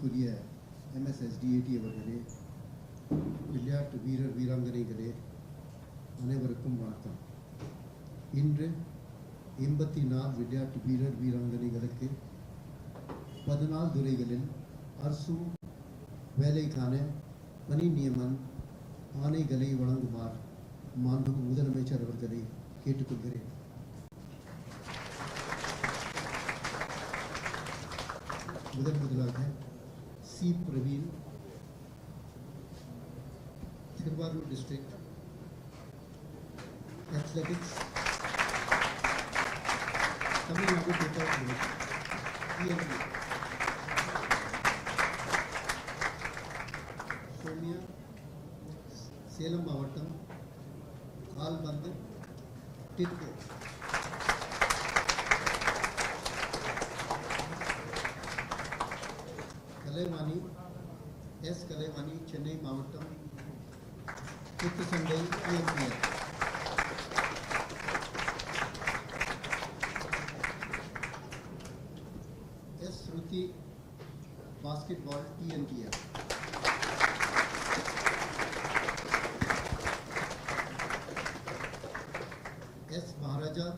மதிப்புக்குரிய எம்எஸ்எஸ்டிஏடி அவர்களே விளையாட்டு வீரர் வீராங்கனைகளே அனைவருக்கும் வணக்கம். இன்று எண்பத்தி நாலு விளையாட்டு வீரர் வீராங்கனைகளுக்கு பதினாலு துறைகளில் அரசு வேலைக்கான பணி நியமன் ஆணைகளை வழங்குமாறு மாண்பு முதலமைச்சர் அவர்களை கேட்டுக்கொள்கிறேன். முதன் முதலாக C Praveen Thiruvarur district athletics Tamil Nadu department Somiya Salem मावट कालबंद टिको वित्त संदेश एक में S Shruti basketball T N P F S Maharaja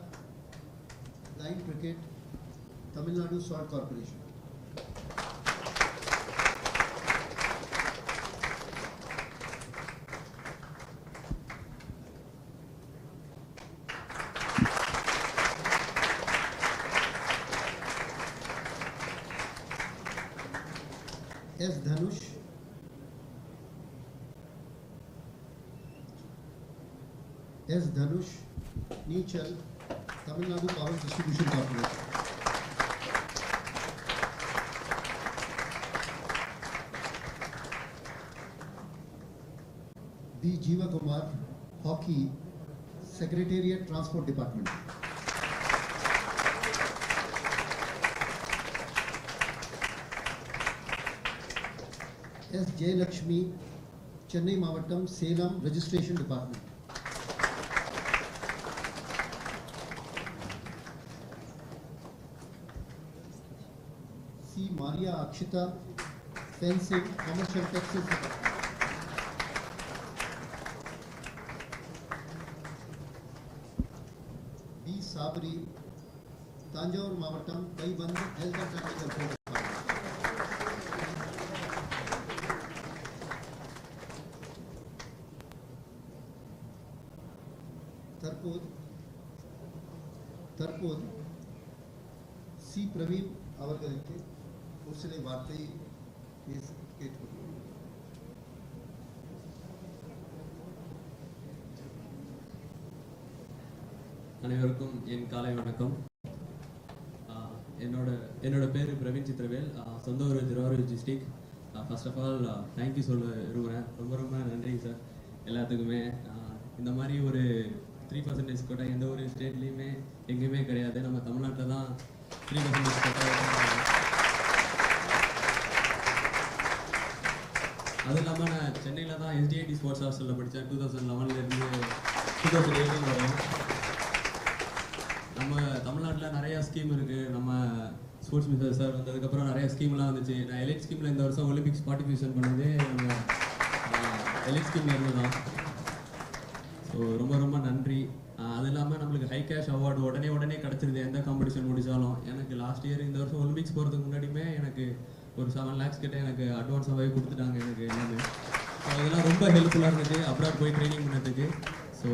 line cricket Tamil Nadu short corporation S Dhanush. S Dhanush, नीचल, Tamil Nadu power distribution corporation B Jeeva Kumar hockey secretariat transport department S Jayalakshmi Chennai மாவட்டம் Salem registration department C Maria Akshitha fencing commercial taxes P Sabari Thanjavur மாவட்டம் கைபந்து health and அனைவருக்கும் என் காலை வணக்கம். என்னோட என்னோட பேர் பிரவீன் சித்திரவேல். சொந்த ஊர் Thiruvarur district. First of all thank you சொல்ல விரும்புகிறேன் ரொம்ப ரொம்ப நன்றி சார் எல்லாத்துக்குமே இந்த மாதிரி ஒரு த்ரீ பர்சன்டேஜ் கோட்டை எந்த ஒரு ஸ்டேட்லேயுமே எங்கேயுமே கிடையாது. நம்ம தமிழ்நாட்டில் தான் த்ரீ பர்சன்டேஜ் கோட்டா அதுவும் இல்லாமல் நான் சென்னையில் தான் எஸ்டிஐடி ஸ்போர்ட்ஸ் ஹாஸ்டலில் படித்தேன் டூ தௌசண்ட் லெவன்லேருந்து டூ தௌசண்ட் எயிட்டீன் வரும் நம்ம தமிழ்நாட்டில் நிறைய ஸ்கீம் இருக்கு. நம்ம ஸ்போர்ட்ஸ் மினிஸ்டர் சார் வந்ததுக்கப்புறம் நிறைய ஸ்கீம்லாம் வந்துச்சு. நான் எலைட் ஸ்கீமில் இந்த வருஷம் ஒலிம்பிக்ஸ் பார்ட்டிசிபேஷன் பண்ணது நம்ம எலைட் ஸ்கீம்ல இருந்து தான் ஸோ ரொம்ப ரொம்ப நன்றி. அது இல்லாமல் நம்மளுக்கு ஹை கேஷ் அவார்டு உடனே உடனே கிடச்சிருது. எந்த காம்படிஷன் முடித்தாலும் எனக்கு லாஸ்ட் இயர் இந்த வருஷம் ஒலிம்பிக்ஸ் போகிறதுக்கு முன்னாடியுமே எனக்கு ஒரு செவன் லேக்ஸ் கிட்ட எனக்கு அட்வான்ஸாகவே கொடுத்துட்டாங்க எனக்கு எல்லாமே. ஸோ அதெல்லாம் ரொம்ப ஹெல்ப்ஃபுல்லாக இருந்தது. அப்ராட் போய் ட்ரைனிங் பண்ணதுக்கு. ஸோ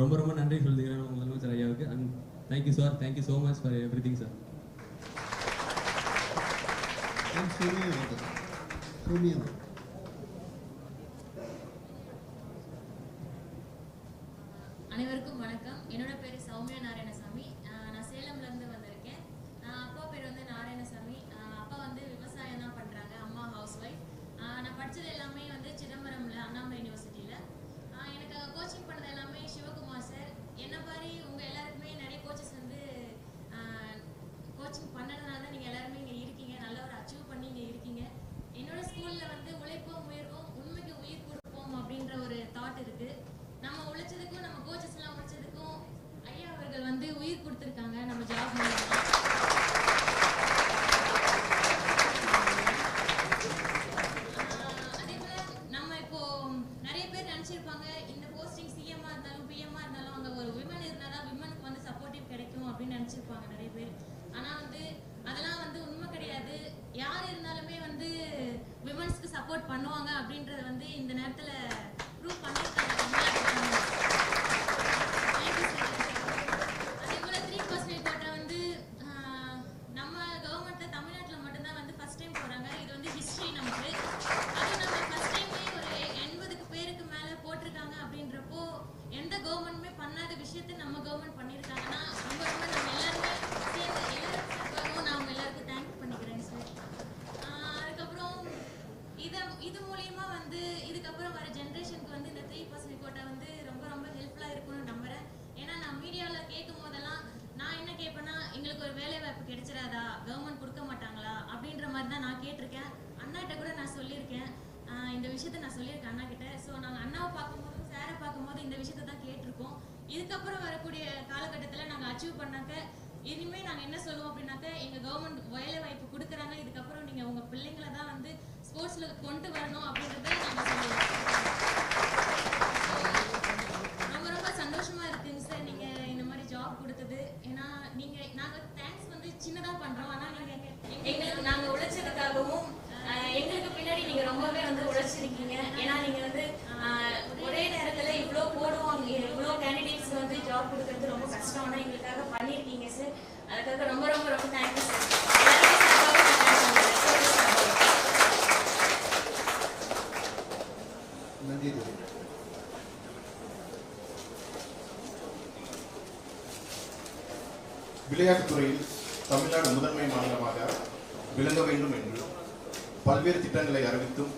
ரொம்ப ரொம்ப நன்றி சொல்லிக்கிறேன் முதலமைச்சர் ஐயாவுக்கு. And thank you sir thank you so much for everything sir. அனைவருக்கும் வணக்கம். என்னோட பேர் சௌமியா நாராயணசாமி. நான் சேலம்ல இருந்து வந்திருக்கேன். ஆஹ் அப்பா பேர் வந்து நாராயணசாமி. அப்பா வந்து விவசாயம் தான் பண்றாங்க. அம்மா ஹவுஸ் ஒய்ஃப் நான் படிச்சது எல்லாமே வந்து சிதம்பரம்ல அண்ணாமலை யூனிவர்சிட்டியில எனக்கு கோச்சிங் பண்ணது எல்லாமே சிவகுமார் சார் என்ன மாதிரி உங்க எல்லாருக்குமே நிறைய கோச்சஸ் வந்து கோச்சிங் பண்ணதுனால தான் நீங்க எல்லாருமே இங்க இருக்கீங்க நல்ல ஒரு அச்சீவ் பண்ணி இங்க இருக்கீங்க என்னோட ஸ்கூல்ல வந்து உழைப்போம் உயர்வோம் உண்மைக்கு உயிர் கொடுப்போம் அப்படின்ற ஒரு தாட் இருக்கு நம்ம உழைச்சதுக்கும் நம்ம கோச்சஸ் எல்லாம் உழைச்சதுக்கும் ஐயா அவர்கள் வந்து உயிர் கொடுத்துருக்காங்க நம்ம ஜாப் மூலமா பண்ணுவாங்க அப்படின்றத வந்து இந்த நேரத்துல ப்ரூவ் பண்ணிருக்காங்க தமிழ்நாட்டுக்காரங்க. Thank you sir. அதே போல த்ரீ பர்சன்டேஜ் கோட்டா வந்து ஆஹ், நம்ம கவர்மெண்ட்ல தமிழ்நாட்டுல மட்டும்தான் வந்து ஃபர்ஸ்ட் டைம் போறாங்க இது வந்து ஹிஸ்டரி நமக்கு அது நம்ம ஃபர்ஸ்ட் டைமே ஒரு எண்பதுக்கு பேருக்கு மேல போட்டிருக்காங்க அப்படின்றப்போ எந்த கவர்மெண்ட்டுமே பண்ணாத விஷயத்த நம்ம கவர்மெண்ட் பண்ணியிருக்காங்கன்னா ரொம்ப ரொம்ப நம்ம எல்லாருமே சேர்ந்து எல்லாரும் சார்பாகவும் நான் அவங்க எல்லாருக்கும் தேங்க் பண்ணிக்கிறேன் சார் அதுக்கப்புறம் இதை இது மூலியமா வந்து இதுக்கப்புறம் வர ஜென்ரேஷனுக்கு வந்து இந்த த்ரீ பர்சன்ட் கோட்டா வந்து ரொம்ப ரொம்ப ஹெல்ப்ஃபுல்லாக இருக்கும்னு நம்புறேன் ஏன்னா நான் மீடியாவில் கேட்கும் போதெல்லாம் நான் என்ன கேட்பேன்னா எங்களுக்கு வேலை கிடைச்சிடாதா? கவர்மெண்ட் கொடுக்க மாட்டாங்களா? அப்படின்ற மாதிரி தான் நான் கேட்டிருக்கேன். அண்ணாட்ட கூட நான் சொல்லியிருக்கேன். இந்த விஷயத்த நான் சொல்லியிருக்கேன் அண்ணா கிட்ட ஸோ நாங்கள் அண்ணாவை பார்க்கும்போது சாரை பார்க்கும்போது இந்த விஷயத்த தான் கேட்டிருக்கோம். இதுக்கப்புறம் வரக்கூடிய காலகட்டத்தில் நாங்கள் அச்சீவ் பண்ணாக்க இனிமேல் நாங்கள் என்ன சொல்லுவோம் அப்படின்னாக்க எங்கள் கவர்மெண்ட் வேலை வாய்ப்பு கொடுக்குறாங்க. இதுக்கப்புறம் நீங்கள் உங்கள் பிள்ளைங்களை தான் வந்து ஸ்போர்ட்ஸில் கொண்டு வரணும் அப்படின்றத நாங்கள் சொல்லுவோம் ரொம்ப ரொம்ப சந்தோஷமா இருக்குங்க சார் நீங்க இந்த மாதிரி ஜாப் கொடுத்தது ஏன்னா நீங்க நாங்க தேங்க்ஸ் வந்து சின்னதா பண்றோம். ஆனா நீங்க எங்களுக்கு நாங்க உழைச்சதுக்காகவும் எங்களுக்கு பின்னாடி நீங்க ரொம்பவே வந்து உழைச்சிருக்கீங்க. ஏன்னா நீங்க வந்து ஒரே நேரத்துல இவ்வளோ போடுவோம் இவ்வளோ கேண்டிடேட்ஸ் வந்து ஜாப் கொடுக்கறது ரொம்ப கஷ்டம். ஆனா எங்களுக்காக பண்ணிருக்கீங்க சார் அதுக்காக ரொம்ப ரொம்ப ரொம்ப தேங்க்யூ சார் நன்றி தோழி விளையாட்டுத் துறையில் தமிழ்நாடு முதன்மை மாநிலமாக விளங்க வேண்டும் என்று பல்வேறு திட்டங்களை அறிவித்தும்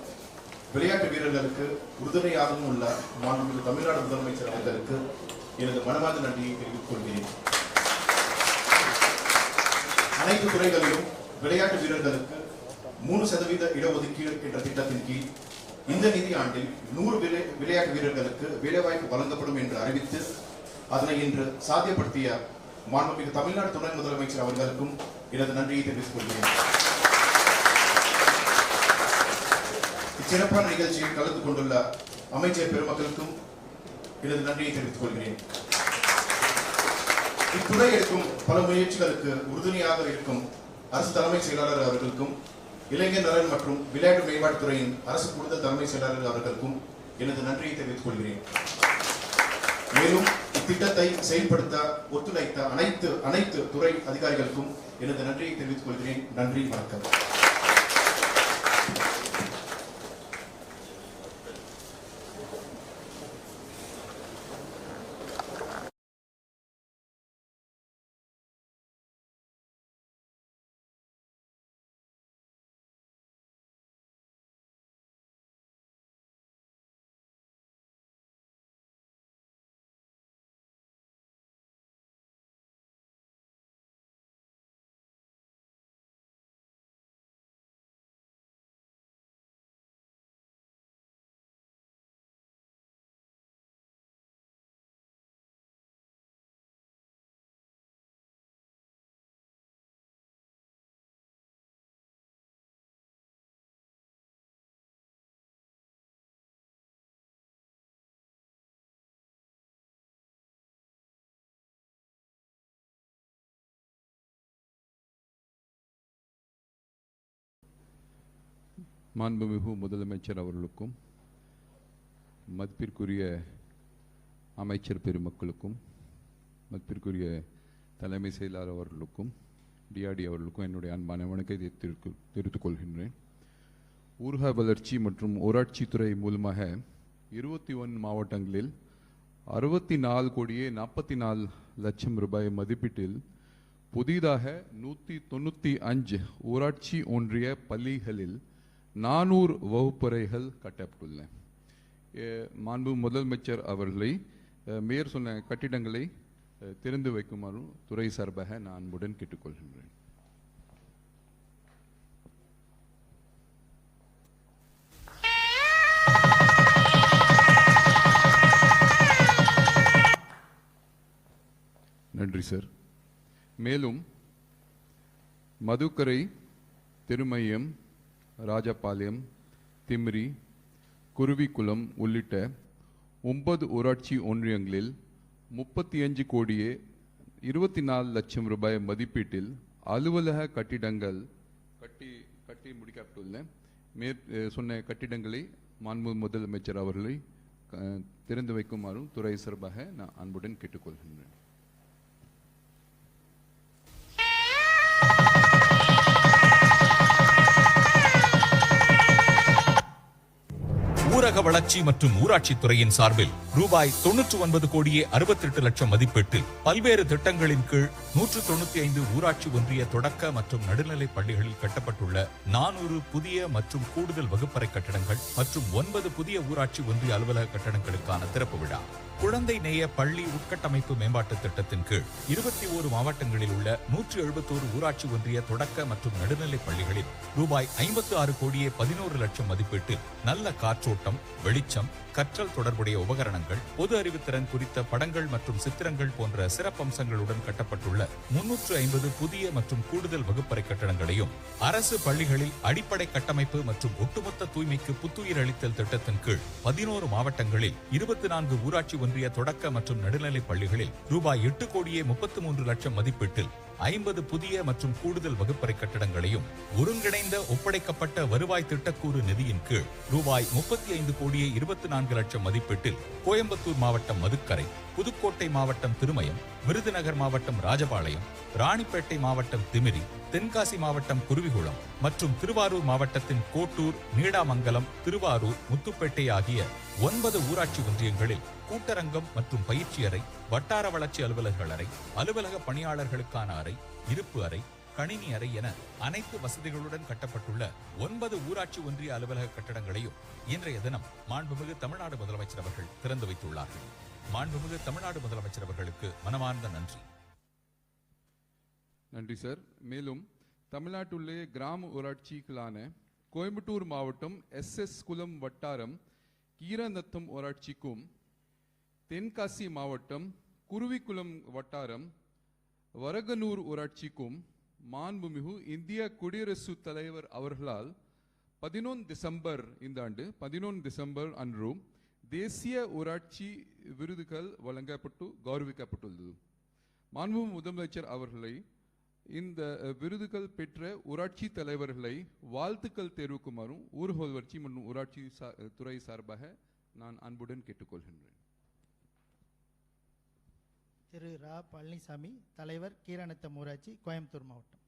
விளையாட்டு வீரர்களுக்கு உறுதுணையாகவும் உள்ள மாண்புமிகு தமிழ்நாடு முதலமைச்சர் அவர்களுக்கு எனது மனமார்ந்த நன்றியை தெரிவித்துக் கொள்கிறேன். அனைத்து துறைகளிலும் விளையாட்டு வீரர்களுக்கு மூணு சதவீத இடஒதுக்கீடு என்ற திட்டத்தின் கீழ் இந்த நிதி ஆண்டில் நூறு விளை விளையாட்டு வீரர்களுக்கு வேலைவாய்ப்பு வழங்கப்படும் என்று அறிவித்து அதனை இன்று சாத்தியப்படுத்திய மாண்புமிகு தமிழ்நாடு துணை முதலமைச்சர் அவர்களுக்கும் எனது நன்றியை தெரிவித்துக் கொள்கிறேன். இச்சிறப்பான நிகழ்ச்சியில் கலந்து கொண்டுள்ள அமைச்சர் பெருமக்களுக்கும் எனது நன்றியை தெரிவித்துக் கொள்கிறேன். இத்துறை எடுக்கும் பல முயற்சிகளுக்கு உறுதுணையாக இருக்கும் அரசு தலைமை செயலாளர் அவர்களுக்கும் இளைஞர் நலன் மற்றும் விளையாட்டு மேம்பாட்டுத்துறையின் அரசு கூடுதல் தலைமை செயலாளர் அவர்களுக்கும் எனது நன்றியை தெரிவித்துக் கொள்கிறேன். மேலும் இத்திட்டத்தை செயல்படுத்த ஒத்துழைத்த அனைத்து அனைத்து துறை அதிகாரிகளுக்கும் எனது நன்றியை தெரிவித்துக் கொள்கிறேன். நன்றி வணக்கம். மாண்புமிகு முதலமைச்சர் அவர்களுக்கும் மதிப்பிற்குரிய அமைச்சர் பெருமக்களுக்கும் மதிப்பிற்குரிய தலைமை செயலாளர் அவர்களுக்கும் டிஆர்டி அவர்களுக்கும் என்னுடைய அன்பான வணக்கத்தை தெரிவித்து- தெரிவித்துக் கொள்கின்றேன். ஊரக வளர்ச்சி மற்றும் ஊராட்சித்துறை மூலமாக இருபத்தி ஒன் மாவட்டங்களில் அறுபத்தி நாலு கோடியே நாற்பத்தி நாலு லட்சம் ரூபாய் மதிப்பீட்டில் புதிதாக நூற்றி தொண்ணூற்றி அஞ்சு ஊராட்சி ஒன்றிய பள்ளிகளில் நானூறு வகுப்பறைகள் கட்டப்பட்டுள்ளன. மாண்பு முதலமைச்சர் அவர்களை மேயர் சொன்ன கட்டிடங்களை திறந்து வைக்குமாறு துறை சார்பாக நான் அன்புடன் கேட்டுக்கொள்கின்றேன். நன்றி சார். மேலும் மதுக்கரை திருமையம் ராஜபாளையம் திம்ரி குருவிக்குளம் உள்ளிட்ட ஒன்பது ஊராட்சி ஒன்றியங்களில் முப்பத்தி அஞ்சு கோடியே இருபத்தி நாலு லட்சம் ரூபாய் மதிப்பீட்டில் அலுவலக கட்டிடங்கள் கட்டி கட்டி முடிக்கப்பட்டுள்ள மேற் சொன்ன கட்டிடங்களை மாண்பு முதலமைச்சர் அவர்களை திறந்து வைக்குமாறும் துறை சார்பாக நான் அன்புடன் கேட்டுக்கொள்கின்றேன். ஊரக வளர்ச்சி மற்றும் ஊராட்சி துறையின் சார்பில் ரூபாய் தொன்னூற்று ஒன்பது கோடியே அறுபத்தி எட்டு லட்சம் மதிப்பீட்டில் பல்வேறு திட்டங்களின் கீழ் நூற்று தொண்ணூத்தி ஐந்து ஊராட்சி ஒன்றிய தொடக்க மற்றும் நடுநிலை பள்ளிகளில் கட்டப்பட்டுள்ள நானூறு புதிய மற்றும் கூடுதல் வகுப்பறை கட்டடங்கள் மற்றும் ஒன்பது புதிய ஊராட்சி ஒன்றிய அலுவலக கட்டடங்களுக்கான திறப்பு விழா. குழந்தை நேய பள்ளி உட்கட்டமைப்பு மேம்பாட்டு திட்டத்தின் கீழ் இருபத்தி ஓரு மாவட்டங்களில் உள்ள நூற்றி எழுபத்தோரு ஊராட்சி ஒன்றிய தொடக்க மற்றும் நடுநிலைப் பள்ளிகளில் ரூபாய் ஐம்பத்து ஆறு கோடியே பதினோரு லட்சம் மதிப்பீட்டில் நல்ல காற்றோட்டம் வெளிச்சம் கற்றல் தொடர்புடைய உபகரணங்கள் பொது அறிவுத்திறன் குறித்த படங்கள் மற்றும் சித்திரங்கள் போன்ற சிறப்பம்சங்களுடன் கட்டப்பட்டுள்ள முன்னூற்று ஐம்பது புதிய மற்றும் கூடுதல் வகுப்பறை கட்டடங்களையும் அரசு பள்ளிகளில் அடிப்படை கட்டமைப்பு மற்றும் ஒட்டுமொத்த தூய்மைக்கு புத்துயிர் அளித்தல் திட்டத்தின் கீழ் பதினோரு மாவட்டங்களில் இருபத்தி நான்கு ஊராட்சி ஒன்றிய தொடக்க மற்றும் நடுநிலை பள்ளிகளில் ரூபாய் எட்டு கோடியே முப்பத்தி மூன்று லட்சம் மதிப்பீட்டில் ஐம்பது புதிய மற்றும் கூடுதல் வகுப்பறை கட்டடங்களையும் ஒருங்கிணைந்த ஒப்படைக்கப்பட்ட வருவாய் திட்டக்கூறு நிதியின் கீழ் ரூபாய் முப்பத்தி ஐந்து கோடியே இருபத்தி நான்கு லட்சம் மதிப்பீட்டில் கோயம்புத்தூர் மாவட்டம் மதுக்கரை புதுக்கோட்டை மாவட்டம் திருமயம் விருதுநகர் மாவட்டம் ராஜபாளையம் ராணிப்பேட்டை மாவட்டம் திமிரி தென்காசி மாவட்டம் குருவிகுளம் மற்றும் திருவாரூர் மாவட்டத்தின் கோட்டூர் நீடாமங்கலம் திருவாரூர் முத்துப்பேட்டை ஆகிய ஒன்பது ஊராட்சி ஒன்றியங்களில் கூட்டரங்கம் மற்றும் பயிற்சி அறை வட்டார வளர்ச்சி அலுவலர்கள் அறை அலுவலக பணியாளர்களுக்கான அறை இருப்பு அறை கணினி அறை என அனைத்து வசதிகளுடன் கட்டப்பட்டுள்ள ஒன்பது ஊராட்சி ஒன்றிய அலுவலக கட்டடங்களையும் இன்றைய தினம் மாண்புமிகு தமிழ்நாடு முதலமைச்சர் அவர்கள் திறந்து வைத்துள்ளார்கள். மாண்புமிகு தமிழ்நாடு முதலமைச்சர் அவர்களுக்கு மனமார்ந்த நன்றி. நன்றி சார். மேலும் தமிழ்நாட்டுள்ளே கிராம ஊராட்சிகளான கோயம்புத்தூர் மாவட்டம் எஸ் எஸ் குளம் வட்டாரம் கீரநத்தம் ஊராட்சிக்கும் தென்காசி மாவட்டம் குருவிக்குளம் வட்டாரம் வரகனூர் ஊராட்சிக்கும் மாண்புமிகு இந்திய குடியரசுத் தலைவர் அவர்களால் பதினொன்று டிசம்பர் இந்த ஆண்டு பதினொன்று டிசம்பர் அன்று தேசிய ஊராட்சி விருதுகள் வழங்கப்பட்டு கௌரவிக்கப்பட்டுள்ளது. மாண்பு முதலமைச்சர் அவர்களை இந்த விருதுகள் பெற்ற ஊராட்சி தலைவர்களை வாழ்த்துக்கள் தெரிவிக்குமாறும் ஊர் வளர்ச்சி மற்றும் ஊராட்சி சா- துறை சார்பாக நான் அன்புடன் கேட்டுக்கொள்கின்றேன். திரு ரா. பழனிசாமி தலைவர் கீரநத்தம் ஊராட்சி கோயம்புத்தூர் மாவட்டம்.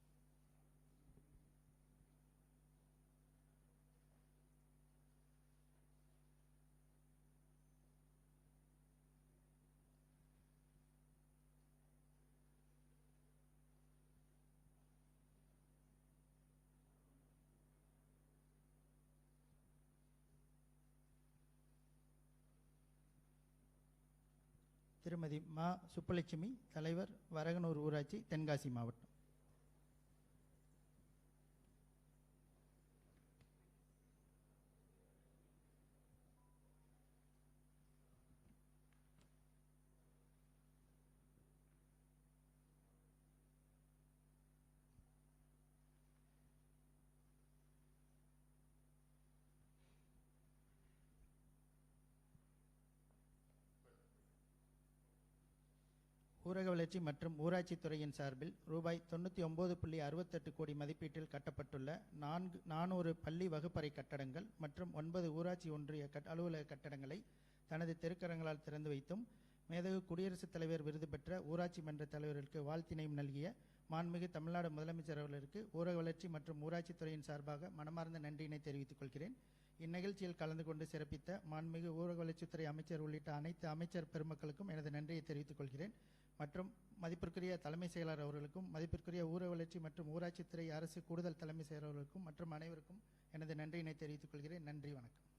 திருமதி மா சுப்பலட்சுமி தலைவர் வரகனூர் ஊராட்சி தென்காசி மாவட்டம். ஊரக வளர்ச்சி மற்றும் ஊராட்சி துறையின் சார்பில் ரூபாய் தொண்ணூற்றி ஒன்பது புள்ளி அறுபத்தெட்டு கோடி மதிப்பீட்டில் கட்டப்பட்டுள்ள நான்கு நானூறு பள்ளி வகுப்பறை கட்டடங்கள் மற்றும் ஒன்பது ஊராட்சி ஒன்றிய கட் அலுவலக கட்டடங்களை தனது திருக்கரங்களால் திறந்து வைத்தும் மேதகு குடியரசுத் தலைவர் விருது பெற்ற ஊராட்சி மன்ற தலைவர்களுக்கு வாழ்த்தினையும் நல்கிய மாண்புமிகு தமிழ்நாடு முதலமைச்சர் அவர்களுக்கு ஊரக வளர்ச்சி மற்றும் ஊராட்சி துறையின் சார்பாக மனமார்ந்த நன்றியினை தெரிவித்துக் கொள்கிறேன். இந்நிகழ்ச்சியில் கலந்து கொண்டு சிறப்பித்த மாண்புமிகு ஊரக வளர்ச்சித்துறை அமைச்சர் உள்ளிட்ட அனைத்து அமைச்சர் பெருமக்களுக்கும் எனது நன்றியை தெரிவித்துக் கொள்கிறேன். மற்றும் மதிப்பிற்குரிய தலைமை செயலாளர் அவர்களுக்கும் மதிப்பிற்குரிய ஊர வளர்ச்சி மற்றும் ஊராட்சித்துறை அரசு கூடுதல் தலைமை செயலர்களுக்கும் மற்றும் அனைவருக்கும் எனது நன்றியினை தெரிவித்துக் கொள்கிறேன். நன்றி வணக்கம்.